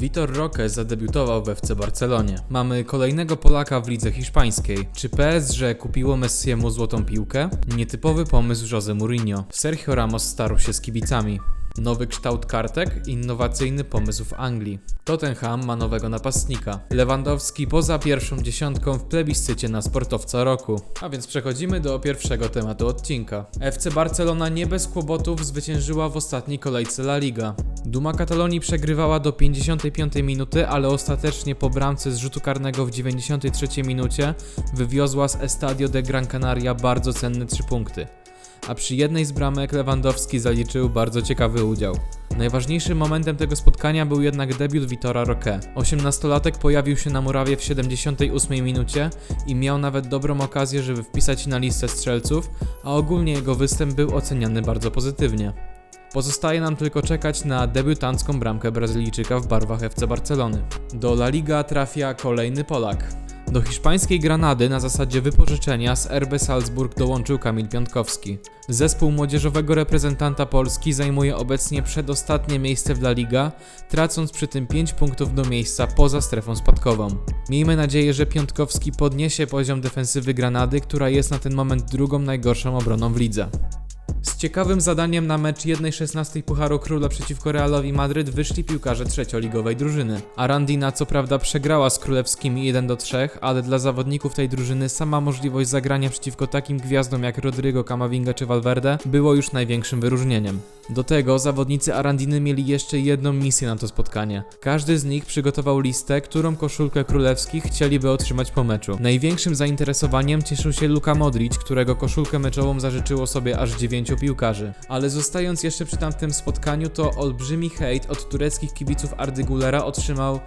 Vitor Roque zadebiutował w FC Barcelonie. Mamy kolejnego Polaka w lidze hiszpańskiej. Czy PSG kupiło Messiemu złotą piłkę? Nietypowy pomysł Jose Mourinho. Sergio Ramos starł się z kibicami. Nowy kształt kartek, innowacyjny pomysł w Anglii. Tottenham ma nowego napastnika. Lewandowski poza pierwszą dziesiątką w plebiscycie na sportowca roku. A więc przechodzimy do pierwszego tematu odcinka. FC Barcelona nie bez kłopotów zwyciężyła w ostatniej kolejce La Liga. Duma Katalonii przegrywała do 55 minuty, ale ostatecznie po bramce z rzutu karnego w 93 minucie wywiozła z Estadio de Gran Canaria bardzo cenne 3 punkty a przy jednej z bramek Lewandowski zaliczył bardzo ciekawy udział. Najważniejszym momentem tego spotkania był jednak debiut Vitora Roque. 18-latek pojawił się na murawie w 78 minucie i miał nawet dobrą okazję, żeby wpisać na listę strzelców, a ogólnie jego występ był oceniany bardzo pozytywnie. Pozostaje nam tylko czekać na debiutancką bramkę Brazylijczyka w barwach FC Barcelony. Do La Liga trafia kolejny Polak. Do hiszpańskiej Granady na zasadzie wypożyczenia z RB Salzburg dołączył Kamil Piątkowski. Zespół młodzieżowego reprezentanta Polski zajmuje obecnie przedostatnie miejsce w La Liga, tracąc przy tym 5 punktów do miejsca poza strefą spadkową. Miejmy nadzieję, że Piątkowski podniesie poziom defensywy Granady, która jest na ten moment drugą najgorszą obroną w lidze. Z ciekawym zadaniem na mecz 1-16 Pucharu Króla przeciwko Realowi Madryt wyszli piłkarze trzecioligowej drużyny. Arandina co prawda przegrała z królewskimi 1 do 3, ale dla zawodników tej drużyny sama możliwość zagrania przeciwko takim gwiazdom jak Rodrigo Camavinga czy Valverde było już największym wyróżnieniem. Do tego zawodnicy Arandiny mieli jeszcze jedną misję na to spotkanie. Każdy z nich przygotował listę, którą koszulkę królewskich chcieliby otrzymać po meczu. Największym zainteresowaniem cieszył się Luka Modric, którego koszulkę meczową zażyczyło sobie aż 9 piłkarzy. Ale zostając jeszcze przy tamtym spotkaniu, to olbrzymi hejt od tureckich kibiców Ardy Gulera otrzymał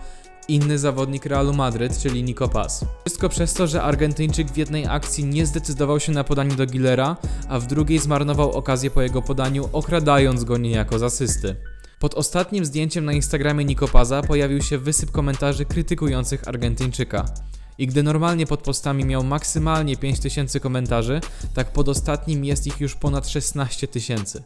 inny zawodnik Realu Madryt, czyli Nico Paz. Wszystko przez to, że Argentyńczyk w jednej akcji nie zdecydował się na podanie do Gillera, a w drugiej zmarnował okazję po jego podaniu, okradając go niejako z asysty. Pod ostatnim zdjęciem na Instagramie Nikopaza pojawił się wysyp komentarzy krytykujących Argentyńczyka. I gdy normalnie pod postami miał maksymalnie 5000 komentarzy, tak pod ostatnim jest ich już ponad 16 tysięcy.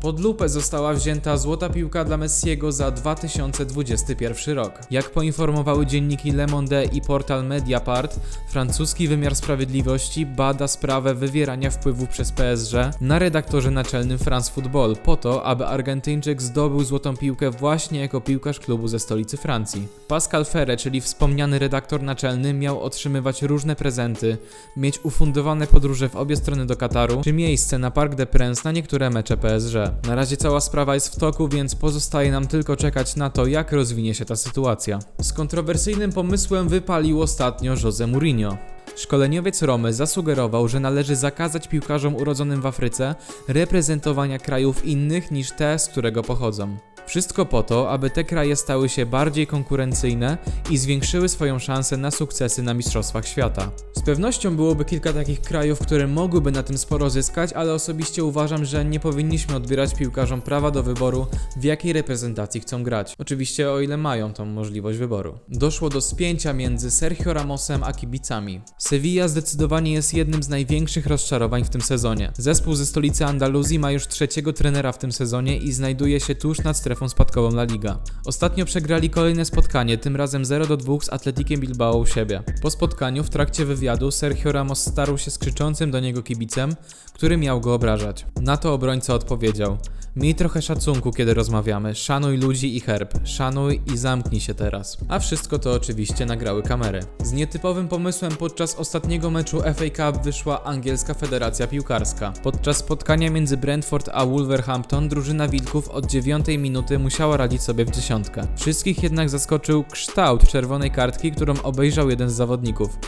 Pod lupę została wzięta złota piłka dla Messiego za 2021 rok. Jak poinformowały dzienniki Le Monde i portal Mediapart, francuski wymiar sprawiedliwości bada sprawę wywierania wpływu przez PSG na redaktorze naczelnym France Football po to, aby Argentyńczyk zdobył złotą piłkę właśnie jako piłkarz klubu ze stolicy Francji. Pascal Ferre, czyli wspomniany redaktor naczelny, miał otrzymywać różne prezenty, mieć ufundowane podróże w obie strony do Kataru, czy miejsce na Parc des Princes na niektóre mecze PSG. Na razie cała sprawa jest w toku, więc pozostaje nam tylko czekać na to, jak rozwinie się ta sytuacja. Z kontrowersyjnym pomysłem wypalił ostatnio Jose Mourinho. Szkoleniowiec Romy zasugerował, że należy zakazać piłkarzom urodzonym w Afryce reprezentowania krajów innych niż te, z którego pochodzą. Wszystko po to, aby te kraje stały się bardziej konkurencyjne i zwiększyły swoją szansę na sukcesy na Mistrzostwach Świata. Z pewnością byłoby kilka takich krajów, które mogłyby na tym sporo zyskać, ale osobiście uważam, że nie powinniśmy odbierać piłkarzom prawa do wyboru, w jakiej reprezentacji chcą grać. Oczywiście o ile mają tą możliwość wyboru. Doszło do spięcia między Sergio Ramosem a kibicami. Sevilla zdecydowanie jest jednym z największych rozczarowań w tym sezonie. Zespół ze stolicy Andaluzji ma już trzeciego trenera w tym sezonie i znajduje się tuż nad strefą spadkową La Liga. Ostatnio przegrali kolejne spotkanie, tym razem 0 do 2 z Atletikiem Bilbao u siebie. Po spotkaniu w trakcie wywiadu Sergio Ramos starł się z krzyczącym do niego kibicem, który miał go obrażać. Na to obrońca odpowiedział: Miej trochę szacunku, kiedy rozmawiamy. Szanuj ludzi i herb. Szanuj i zamknij się teraz. A wszystko to oczywiście nagrały kamery. Z nietypowym pomysłem podczas ostatniego meczu FA Cup wyszła angielska federacja piłkarska. Podczas spotkania między Brentford a Wolverhampton drużyna Wilków od 9 minuty musiała radzić sobie w dziesiątkę. Wszystkich jednak zaskoczył kształt czerwonej kartki, którą obejrzał jeden z zawodników.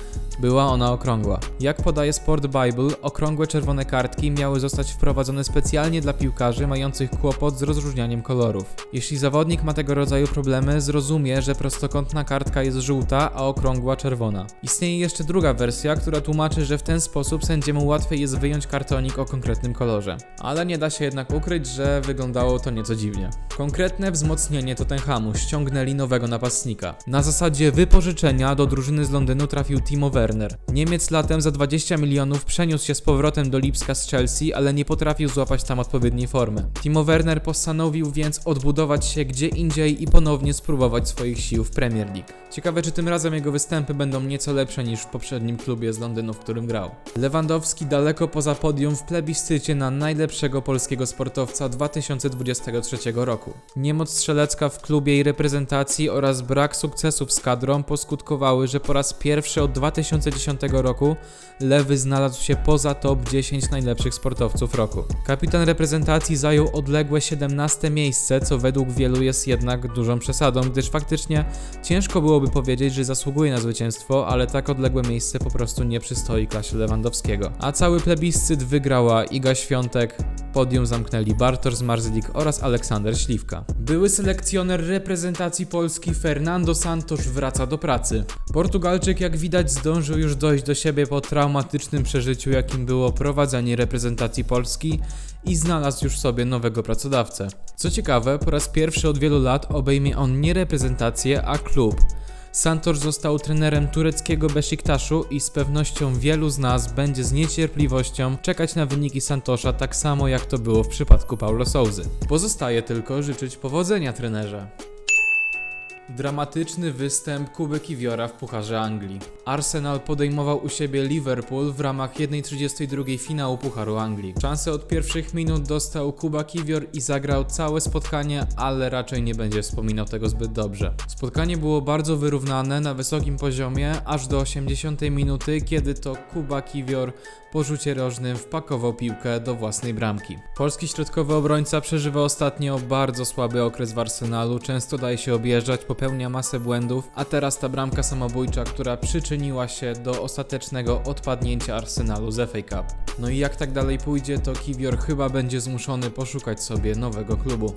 Była ona okrągła. Jak podaje Sport Bible, okrągłe czerwone kartki miały zostać wprowadzone specjalnie dla piłkarzy mających kłopot z rozróżnianiem kolorów. Jeśli zawodnik ma tego rodzaju problemy, zrozumie, że prostokątna kartka jest żółta, a okrągła czerwona. Istnieje jeszcze druga wersja, która tłumaczy, że w ten sposób sędziemu łatwiej jest wyjąć kartonik o konkretnym kolorze. Ale nie da się jednak ukryć, że wyglądało to nieco dziwnie. Konkretne wzmocnienie Tottenhamu ściągnęli nowego napastnika. Na zasadzie wypożyczenia do drużyny z Londynu trafił Timo Werner, Werner. Niemiec latem za 20 milionów przeniósł się z powrotem do Lipska z Chelsea, ale nie potrafił złapać tam odpowiedniej formy. Timo Werner postanowił więc odbudować się gdzie indziej i ponownie spróbować swoich sił w Premier League. Ciekawe, czy tym razem jego występy będą nieco lepsze niż w poprzednim klubie z Londynu, w którym grał. Lewandowski daleko poza podium w plebiscycie na najlepszego polskiego sportowca 2023 roku. Niemoc strzelecka w klubie i reprezentacji oraz brak sukcesów z kadrą poskutkowały, że po raz pierwszy od 2010 roku Lewy znalazł się poza top 10 najlepszych sportowców roku. Kapitan reprezentacji zajął odległe 17 miejsce, co według wielu jest jednak dużą przesadą, gdyż faktycznie ciężko byłoby powiedzieć, że zasługuje na zwycięstwo, ale tak odległe miejsce po prostu nie przystoi klasie Lewandowskiego. A cały plebiscyt wygrała Iga Świątek, podium zamknęli Bartosz Marzlik oraz Aleksander Śliwka. Były selekcjoner reprezentacji Polski Fernando Santos wraca do pracy. Portugalczyk jak widać zdążył już dojść do siebie po traumatycznym przeżyciu jakim było prowadzenie reprezentacji Polski i znalazł już sobie nowego pracodawcę. Co ciekawe, po raz pierwszy od wielu lat obejmie on nie reprezentację, a klub. Santor został trenerem tureckiego Besiktaszu i z pewnością wielu z nas będzie z niecierpliwością czekać na wyniki Santosza tak samo jak to było w przypadku Paulo Souzy. Pozostaje tylko życzyć powodzenia trenerze. Dramatyczny występ Kuby Kiwiora w Pucharze Anglii. Arsenal podejmował u siebie Liverpool w ramach 1.32 finału Pucharu Anglii. Szansę od pierwszych minut dostał Kuba Kiwior i zagrał całe spotkanie, ale raczej nie będzie wspominał tego zbyt dobrze. Spotkanie było bardzo wyrównane na wysokim poziomie, aż do 80 minuty, kiedy to Kuba Kiwior po rzucie rożnym wpakował piłkę do własnej bramki. Polski środkowy obrońca przeżywa ostatnio bardzo słaby okres w Arsenalu, często daje się objeżdżać, popełnia masę błędów, a teraz ta bramka samobójcza, która przyczyniła się do ostatecznego odpadnięcia Arsenalu z FA Cup. No i jak tak dalej pójdzie, to Kiwior chyba będzie zmuszony poszukać sobie nowego klubu.